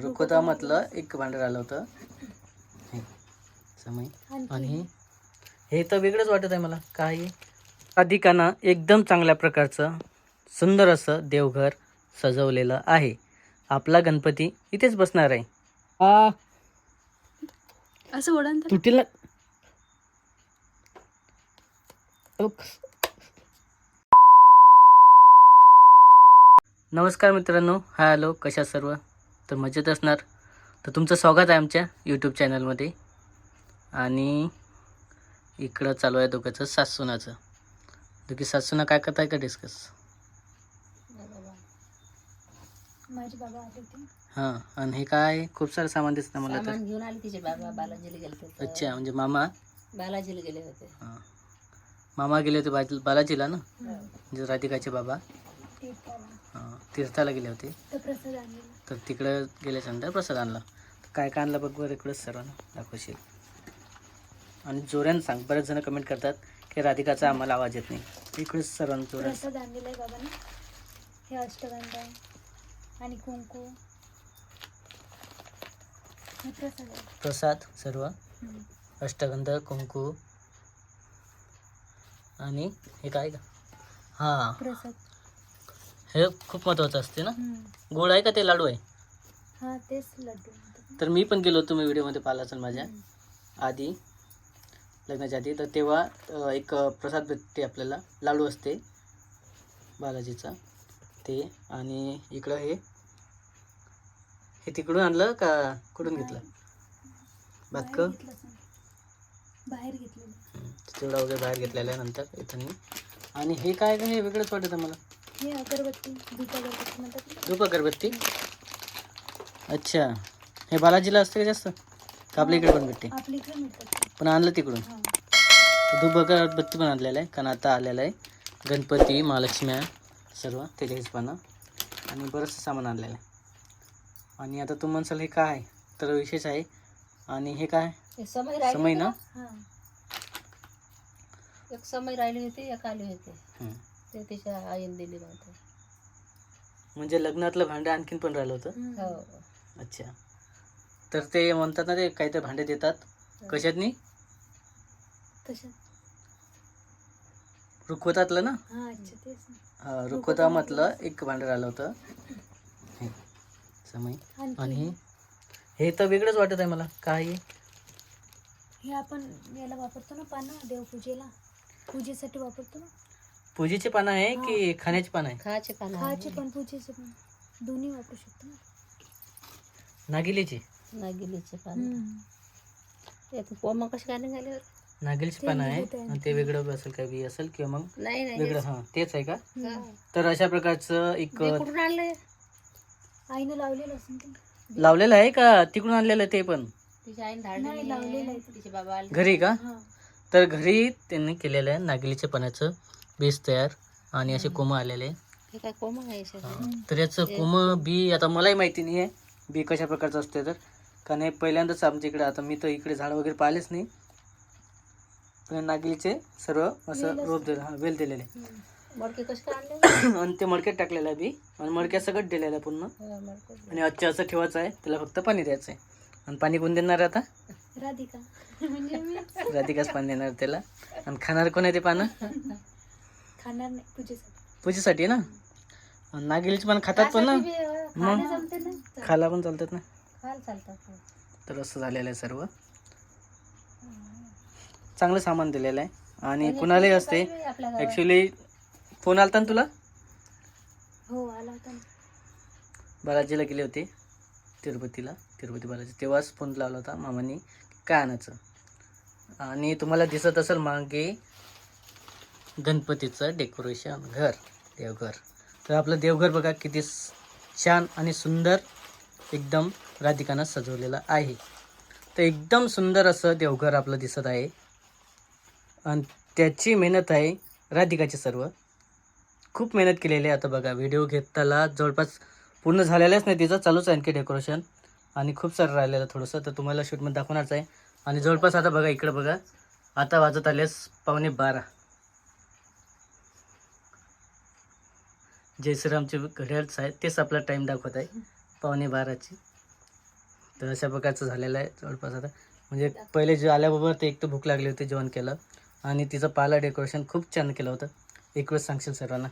रुखवतामधलं एक भांडं आलं होतं. हे, समय आणि हे? तर वेगळंच वाटत आहे मला. काय अधिकांना एकदम चांगल्या प्रकारचं सुंदर असं देवघर सजवलेलं आहे. आपला गणपती इथेच बसणार आहे. आ असं ओढण तुटीला नमस्कार मित्रांनो हाय हॅलो कशा सर्व? तर मजेत असणार. तर तुमचं स्वागत आहे आमच्या यूट्यूब चॅनलमध्ये आणि इकडं चालू आहे दोघांचं सासूनाचं. दोघी सासूना काय करताय का डिस्कस माझे बाबा हां आणि हे काय? खूप सारं सामान दिसतं मला तर. घेऊन आले तिचे बाबा बालाजीला गेले होते. अच्छा म्हणजे मामा? बालाजीला गेले होते. हां. मामा गेले होते बालाजीला ना? हम्म. म्हणजे राधिकाचे बाबा. हां तीर्थाला गेले होते. तर प्रसाद आणलेला तर तिकडं गेल्याच्यानंतर प्रसाद आणला. तर काय काय आणलं बघ बरं इकडंच सर्वांना. दाखवशील. आणि जोरानं सांग. बरेच जण कमेंट करतात की राधिकाचा आम्हाला आवाज येत नाही. इकडंच सर्वांना जोरात प्रसाद आणलेला आहे बाबांना. हे अष्टगंधा आणि कुंकू. हे प्रसाद आहे. प्रसाद सर्व. हम्म. अष्टगंध कुंकू. आणि हे काय का हां. प्रसाद. हे खूप महत्त्वाचं असते ना. गोड आहे का ते लाडू आहे? हा तेच लड्डू म्हणतात. तर मी पण गेलो होतो मी व्हिडिओमध्ये पाहिला असेल माझ्या. आधी लग्नाच्या आधी. तर तेव्हा अ, एक प्रसाद भेटते आपल्याला. लाडू असते बालाजीचा. ते आणि इकडं हे. हे तिकडून आणलं का कुठून घेतलं? बातक बाहेर घेतलं. बाहेर घेतलेलं. तेवढा वगैरे बाहेर घेतलेला आहे नंतर येताना आणि हे काय का हे वेगळंच वाटत मला. हे अगरबत्ती धूप अगरबत्ती म्हणतात ना. धूप अगरबत्ती? अच्छा. हे बालाजीला असते का जास्त? का आपल्या इकडे पण भेटते? आपल्या इकडे मिळतात पण आणलं तिकडून? हा. धूप अगरबत्ती पण आणलेलं आहे. कारण आता आलेलं आहे. गणपती महालक्ष्म्या सर्व तेलेच पानं आणि बरंचसं सामान आणलेलं आहे. आणि आता तू म्हणसाल हे काय आहे? तर विशेष आहे. आणि हे काय? समय राहिले समय ना? हा. एक समय राहिले होते एक आले होते. हं. ते तिच्या आईने दिले नव्हते म्हणजे लग्नातलं भांडं आणखीन पण राहिलं होतं. हो. अच्छा. तर ते म्हणतात ना ते काहीतरी भांडे देतात. कशातनी? तशात रुखवतातलं ना? हा अच्छा तेच ना. हा, रुखवतामधलं एक भांडं राहिलं होतं. हे समय आणि हे तर वेगळंच वाटत आहे मला काय आहे? हे आपण याला वापरतो ना पानं देवपूजेला. पूजेसाठी वापरतो ना? पूजेचे पानं आहे की खाण्याचे पानं आहे? खायचे पानं खायचे पण पूजेचे पण. दोन्ही वापरू शकतो ना? नागिलीचे. नागिलीचे पानं. एक पोमा काय निघाले होते? नागिलीचे ते पानं आहे. आणि ते वेगळं असेल काही बी असेल किंवा मग नाही नाही वेगळं हां तेच आहे का? हा. तर अशा प्रकारचं एक ते कुठून आणले आईनं लावलेलं असेल ते. लावलेलं आहे का? तिकडून आणलेलं आहे ते पण? तिच्या आईने नाही, लावलेलं धाडलेले आहे. ते. तिचे बाबा आले घरी का? हा. तर घरी त्यांनी केलेलं आहे नागिलीच्या पाण्याचं बेस तयार आणि असे कोमं आलेले. हे काय कोमा आहे? हां. तर याचं कोमं बी आता मलाही माहिती नाही आहे बी कशा प्रकारचं असते तर. कारण हे पहिल्यांदाच आमच्या इकडे आता मी तर इकडे झाड वगैरे पाहिलेच नाही. पण नागिलीचे सर्व असं रोप दिलं. हां वेल दिलेले. हम्म. मडके कसे काय आणले? आणि ते मडक्यात टाकलेलं आहे बी. आणि मडक्यात सगळं दिलेलं आहे पूर्ण. आणि आजच्या असं ठेवायचं आहे त्याला फक्त पाणी द्यायचं आहे आणि पाणी कोण देणार आहे आता? राधिका. म्हणजे राधिकाच पाणी देणार त्याला. आणि खाणार कोण आहे ते पानं? खाणार नाही पूजेसाठी. पूजेसाठी ना? नागिलीची पानं खातात पण ना? त्यासाठी बी, अं, मग? जमते ना? खायला पण चालतात ना? खायला चालतात तर असं झालेलं आहे सर्व. चांगलं सामान दिलेलं आहे. आणि कुणालाही असते आपल्या गावात. ॲक्च्युली फोन आलता ना तुला? हो आला होता ना. बालाजीला गेले होते तिरुपतीला. तिरुपती बालाजी तेव्हाच फोन लावला होता मामांनी काय आणायचं? आणि तुम्हाला दिसत असेल मागे गणपतीचं डेकोरेशन घर देवघर. तर आपलं देवघर बघा किती छान आणि सुंदर एकदम राधिकानं सजवलेलं आहे. तर एकदम सुंदर असं देवघर आपलं दिसत आहे. आणि त्याची मेहनत आहे राधिकाची सर्व. खूप मेहनत केलेली आहे आता बघा व्हिडिओ घेताला जवळपास पूर्ण झालेलंच नाही तिचं चालूच आहे आणखी डेकोरेशन आणि खूप सारं राहिलेलं थोडंसं तर तुम्हाला शूटमध्ये दाखवणारच आहे. आणि जवळपास आता बघा इकडं बघा आता वाजत आलेस पावणे बारा. जय श्रीरामचे घड्याळच आहे तेच आपला टाईम दाखवत आहे. पावणे बाराची. तर अशा प्रकारचं झालेलं आहे जवळपास आता. म्हणजे पहिले जे आल्याबरोबर ते एक तर भूक लागली होती जेवण केलं. आणि तिचं पाला डेकोरेशन खूप छान केलं होतं. एक वेळेस सांगशील सर्वांना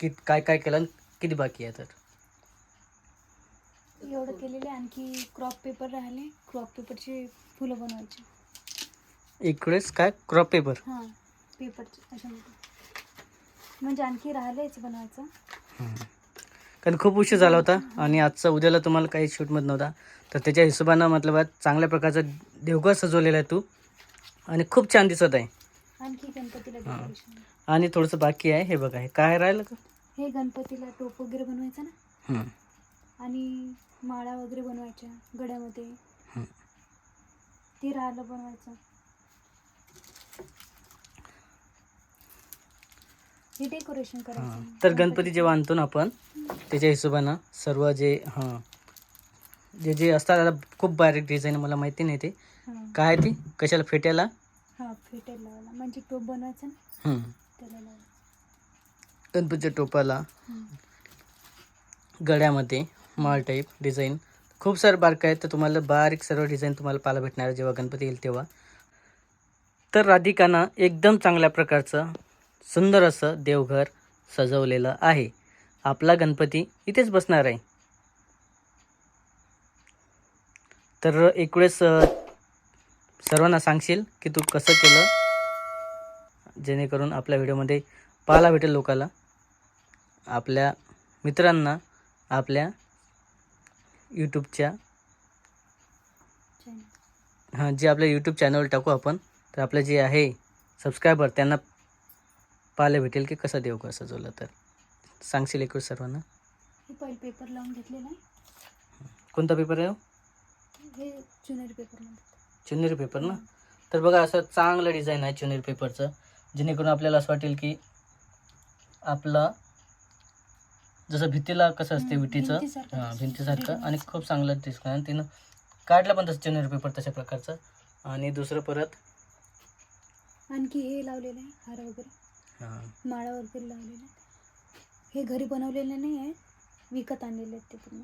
की काय काय केलं आणि किती बाकी आहे तर? एवढं केलेलं आहे. आणखी क्रॉप पेपर राहिले. क्रॉप पेपरचे फुलं बनवायचे. एक वेळेस काय? क्रॉप पेपर हां. पेपरचे म्हणजे आणखी राहिलंच बनवायचं. कारण खूप उशीर झाला होता आणि आजचा उद्याला तुम्हाला काही शूटमध्ये नव्हता. तर त्याच्या हिशोबानं मतलब चांगल्या प्रकारचं देवघर सजवलेलं आहे तू. आणि खूप छान दिसत आहे. आणखी गणपतीला. डेकोरेशन आणि थोडंसं बाकी आहे. हे बघा हे काय राहिलं का? हे गणपतीला टोप वगैरे बनवायचं ना? हं. आणि माळा वगैरे बनवायच्या गड्यामध्ये. हं. ते राहिलं बनवायचं. हे डेकोरेशन हां. करायचं तर गणपती जेव्हा आणतो ना आपण त्याच्या हिशोबानं सर्व जे हां. जे जे असतात आता खूप बारीक डिझाईन मला माहिती नाही ते. हां. काय ती? कशाला? फेट्याला? हां फेटेल लावायला. म्हणजे टोप बनवायचं ना? हं. त्याला लावायचं. गणपतीच्या टोपाला. गळ्यामध्ये माळ टाईप डिझाईन खूप सारे बारक आहेत तर तुम्हाला बारीक सर्व डिझाईन तुम्हाला पाहायला भेटणार आहे जेव्हा गणपती येईल तेव्हा. तर राधिकानं एकदम चांगल्या प्रकारचं सुंदर असं देवघर सजवलेलं आहे. आपला गणपती इथेच बसणार आहे. तर एक वेळेस अ, सर्वांना सांगशील की तू कसं केलं? जेणेकरून आपल्या व्हिडिओमध्ये पाहायला भेटेल लोकाला. आपल्या मित्रांना आपल्या यूट्यूबच्या. हां जे आपल्या यूट्यूब चॅनलवर टाकू आपण तर आपलं जे आहे सबस्क्रायबर त्यांना पाहायला भेटेल की कसं देऊ कसं सजवलं तर. सांगशील एक सर्वांना? हे पहिले पेपर लावून घेतलेलं आहे. कोणता पेपर आहे हो? हे पेपर म्हणतात चुनेरी पेपर ना? तर बघा असं चांगलं डिझाईन आहे चुनेरी पेपरचं जेणेकरून आपल्याला असं वाटेल की आपलं जसं भिंतीला कसं असते हम्म, विटीचं? भिंतीसारखं हां दिसतं. भिंतीसारखं. आणि खूप चांगलं दिसतं. आणि तिनं काढलं पण तसं चुनेरी पेपर तशा प्रकारचं. आणि दुसरं परत? आणखी हे लावलेलं आहे हार वगैरे. माळा वगैरे लावलेलं. हे घरी बनवलेले नाही आहे विकत आणलेले आहेत ते पूर्ण.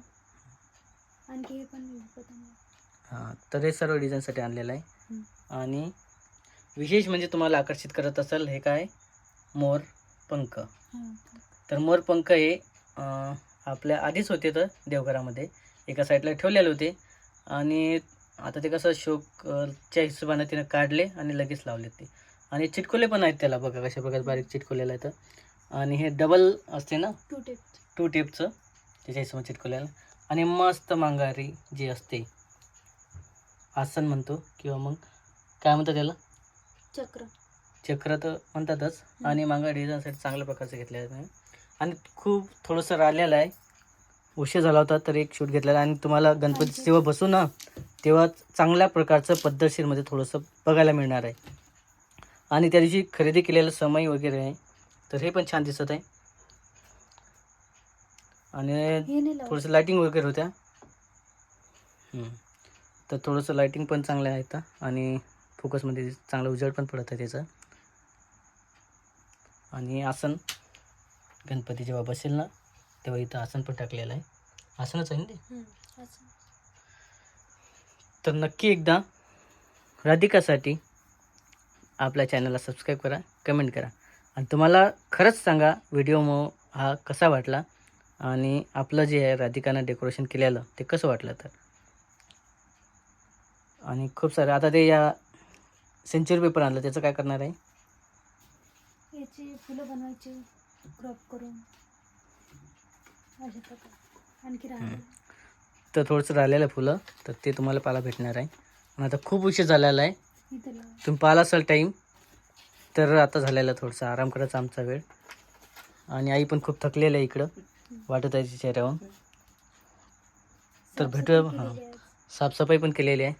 आणखी हे पण विकत आणले हां तर हे सर्व डिझाईनसाठी आणलेलं आहे. आणि विशेष म्हणजे तुम्हाला आकर्षित करत असेल हे काय? मोर पंख. तर मोर पंख हे अं, आपल्या आधीच होते तर देवघरामध्ये. एका साईडला ठेवलेले होते. आणि आता ते कसं शोकच्या हिशोबाने तिनं काढले आणि लगेच लावले ते. आणि चिटकोले पण आहेत त्याला बघा कशा प्रकारे बारीक चिटकोलेलं आहे तर. आणि हे डबल असते ना? टू टेप टू टेपचं त्याच्या हिशोबाने चिटकवलेलं आणि मस्त मांगारी जी असते आसन म्हणतो किंवा मग काय म्हणतात त्याला? चक्र. चक्र तर म्हणतातच. आणि मांगा डिझाईनसाठी चांगल्या प्रकारचं घेतलेलं आहे आणि खूप थोडंसं राहिलेलं आहे. उशीर झाला होता तर एक शूट घेतलेला आणि तुम्हाला गणपती जेव्हा बसू ना तेव्हा चांगल्या प्रकारचं पद्धतशीरमध्ये थोडंसं बघायला मिळणार आहे. आणि त्या दिवशी खरेदी केलेलं समय वगैरे आहे. तर हे पण छान दिसत आहे. आणि थोडंसं लाईटिंग वगैरे होत्या. तर थोडंसं लाईटिंग पण चांगलं आहे इथं आणि फोकसमध्ये चांगला उजेड पण पडत आहे त्याचा. आणि आसन गणपती जेव्हा बसेल ना तेव्हा इथं आसन पण टाकलेलं आहे. आसनच आहे ना ते? हं. तर नक्की एकदा राधिकासाठी आपल्या चॅनलला सबस्क्राईब करा कमेंट करा. आणि तुम्हाला खरंच सांगा व्हिडिओ मग हा कसा वाटला? आणि आपलं जे आहे राधिकानं डेकोरेशन केलेलं ते कसं वाटलं तर? आणि खूप सारं आता ते या सेंचुरी पेपर आणलं त्याचं काय करणार आहे? याची फुलं बनवायची क्रॉप करून. अशा प्रकारे. आणखी राहिले तर थोडंसं राहिलेलं फुलं तर ते तुम्हाला पाहायला भेटणार आहे. आणि आता खूप उशीर झालेला आहे. तुम्ही पाहिला असाल टाईम तर आता झालेला थोडंसं आराम करायचा आमचा वेळ. आणि आई पण खूप थकलेलं आहे इकडं वाटत आहे तिच्या चेहऱ्यावरून तर भेटूया हां. साफसफाई पण केलेली आहे.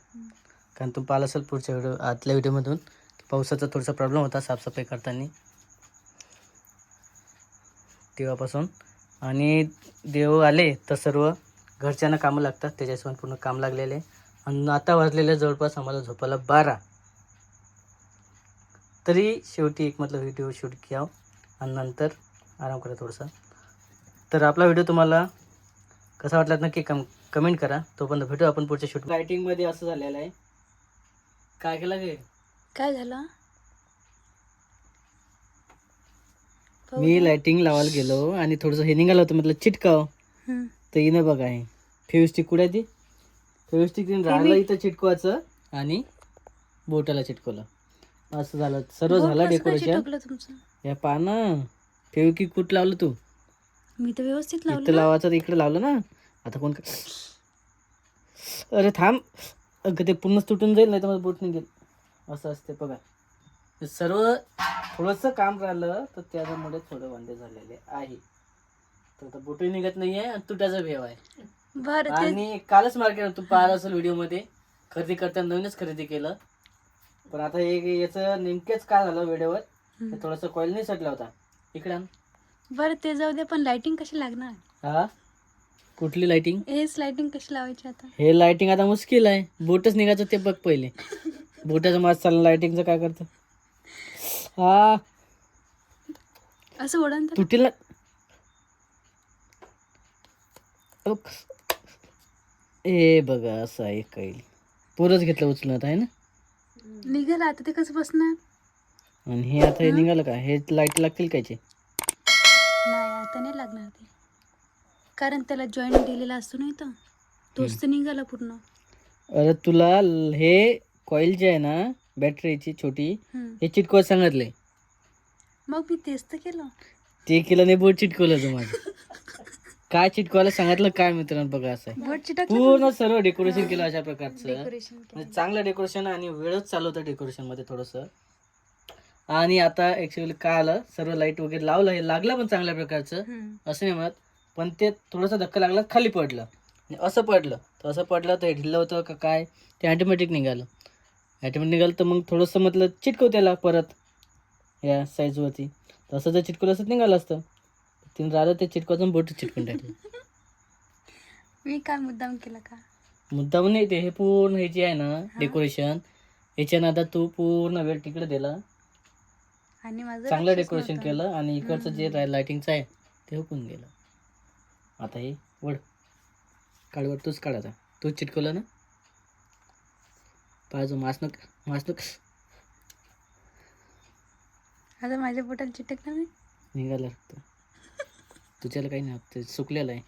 कारण तुम्ही पाहिलं असेल पुढच्या व्हिडिओ आतल्या व्हिडिओमधून की पावसाचा थोडासा प्रॉब्लेम होता साफसफाई करताना. तेव्हापासून. आणि देव आले तर सर्व घरच्यांना कामं लागतात त्याच्या हिशोबाने पूर्ण काम लागलेले. आणि आता वाजलेले जवळपास आम्हाला झोपायला बारा. तरी शेवटी एक मतलब व्हिडिओ शूट घ्यावं आणि नंतर आराम करा थोडंसं. तर आपला व्हिडिओ तुम्हाला कसा वाटला नक्की कम कमेंट करा. तोपर्यंत भेटू आपण पुढच्या शूट लायटिंगमध्ये असं झालेलं आहे. काय केलं गे? काय झालं? मी. लायटिंग लावायला गेलो आणि थोडंसं हे निघालं होतं म्हटलं चिटकाव. तर हिनं बघा हे फेविस्टिक कुठे ती? फेविस्टिक राहिलं इथं चिटकवायचं आणि बोटाला चिटकवलं. असं झालं. सर्व झालं डेकोरेशन तुमचं. या पानं फेविकी कुठ लावलं तू. मी तर व्यवस्थित इथं लावलं लावायचं तर इकडे लावलं ना. आता कोण अरे थांब. अगं ते पूर्णच तुटून जाईल नाही तर मला बोट निघेल. असं असते बघा. हे सर्व थोडंसं काम राहिलं तर त्याच्यामुळे थोडं वांदे झालेले आहे. तर आता बोटही निघत नाहीये आणि तुटाचा भेव आहे. बरं आणि कालच मार्केट तू पाहिलं असेल व्हिडिओमध्ये खरेदी करताना नवीनच खरेदी केलं. पण आता हे याचं नेमकेच काय झालं वेळेवर हम्म. थोडस कॉईल नाही सटला होता. इकडे आण. बरं ते जाऊ दे पण लाइटिंग कशी लागणार? हा? कुठली लाइटिंग हेच लाइटिंग कशी लावायची आता? हे लाइटिंग आता मुश्किल आहे. बोटच निघायचं ते बघ पहिले. बोटाचं मास चाललं लाइटिंगचं काय करतं? हा. असं ओढण तर. तुटील. ए बघा असं आहे कैल पुरच घेतलं उचलून आता आहे ना? निघाल आता ते कसं बसणार? आणि हे आता हे निघालं का? हे लाइट लागतील कायचे नाही आता नाही लागणार ते. कारण त्याला जॉईंट दिलेला असतो नाही तर तोच तर निघाला पूर्ण. अरे तुला हे कॉईल जे आहे ना बॅटरीची छोटी. हे चिटकवत सांगितलंय. मग मी तेच तर केलं. ते केलं नाही बोट चिटकवलं तू माझं. काय चिटकवायला सांगितलं काय मित्रांनो बघा असं. आहे. बोट चिटक पूर्ण सर्व डेकोरेशन केलं अशा प्रकारचं. डेकोरेशन म्हणजे चांगलं डेकोरेशन आणि वेळच चालू होतं डेकोरेशनमध्ये थोडस. आणि आता ऍक्च्युअली काय आलं सर्व लाइट वगैरे लावलं हे लागलं पण चांगल्या प्रकारचं. असं नाही म्हणत पण ते थोडंसं धक्का लागला खाली पडलं. आणि असं पडलं. तर असं पडलं तर हे ढिल्लं होतं का काय ते ऑटोमॅटिक निघालं. ऑटोमॅटिक निघालं तर मग थोडंसं म्हटलं चिटकव त्याला परत या साईजवरती तसं जर चिटकवलं असतं तर निघालं असतं. तिने राहिलं ते चिटकवायचं बोट चिटकून टाकलं. मी काय मुद्दाम केला का? मुद्दाम नाही ते हे पूर्ण हे जे आहे ना डेकोरेशन याच्या नादात तू पूर्ण वेळ तिकडे दिला. आणि माझं चांगलं लक्षच डेकोरेशन नव्हतं. केलं आणि इकडचं जे लाइटिंगचं आहे ते हुकून गेलं. आता हे वड काढवड तूच काढायचा तूच चिटकवलं ना? पाहिजे मासनक मासनक आता माझ्या बोटाला चिटकणार नाही? निघालं रक्त. तुझ्याला काही नाही ते सुकलेलं आहे.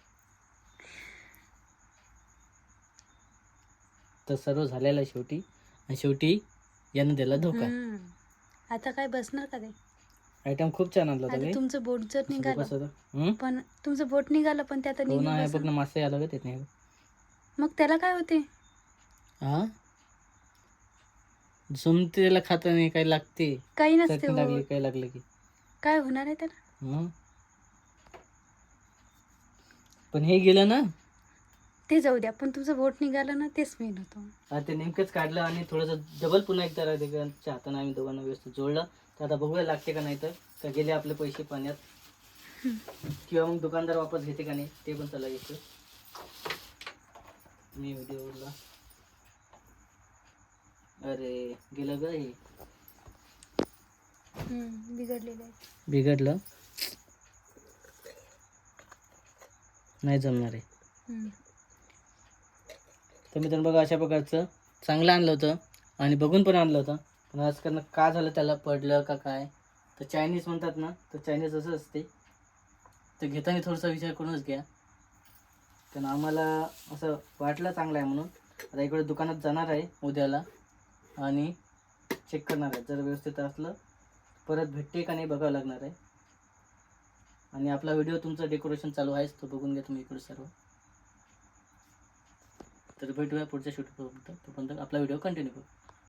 तर सर्व झालेलं आहे शेवटी. आणि शेवटी यानं दिला धोका. हम्म. आता काय बसणार का ते? आयटम खूप छान आणला होता आता काही तुमचं बोट जर निघालं? हं? पण तुमचं बोट निघालं पण ते आता हो ना हे निघालं बघ ना मासे आलं का ते नाही मग त्याला काय होते? हा झुमतेला खाता नाही काही लागते. काही नसते चटणी लागली होत. काही लागलं की. काय होणार आहे त्याला? हं? पण हे गेलं ना? ते जाऊ द्या पण तुमचं बोट निघालं ना तेच मेन होतं आता ते नेमकंच काढलं आणि थोडंसं डबल पुन्हा एकदा राहते हातानं आम्ही दोघांना व्यवस्थित जोडलं. तर आता बघूया लागते का नाही तर. का गेले आपले पैसे पाण्यात? किंवा मग दुकानदार वापस घेते का नाही ते पण चला येतो मी व्हिडिओला अरे गेलं ग हे. बिघडलेलं आहे. बिघडलं? नाही जमणार आहे. तर मित्रांनो बघा अशा प्रकारचं चांगलं आणलं होतं आणि बघून पण आणलं होतं. पण आजकाल का झालं त्याला पडलं का काय? तर चायनीज म्हणतात ना तर चायनीज असं असते. तर घेताना थोडासा विचार करूनच घ्या. कारण आम्हाला असं वाटलं चांगलं आहे म्हणून. आता इकडे दुकानात जाणार आहे उद्याला आणि चेक करणार आहे. जर व्यवस्थित असलं परत भेटते का नाही बघावं लागणार आहे. आणि आपला व्हिडिओ तुमचं डेकोरेशन चालू आहेच तो बघून घ्या तुम्ही इकडे सर्व. तर भेटूया पुढच्या शूटपर्यंत तोपर्यंत आपला व्हिडिओ कंटिन्यू करू.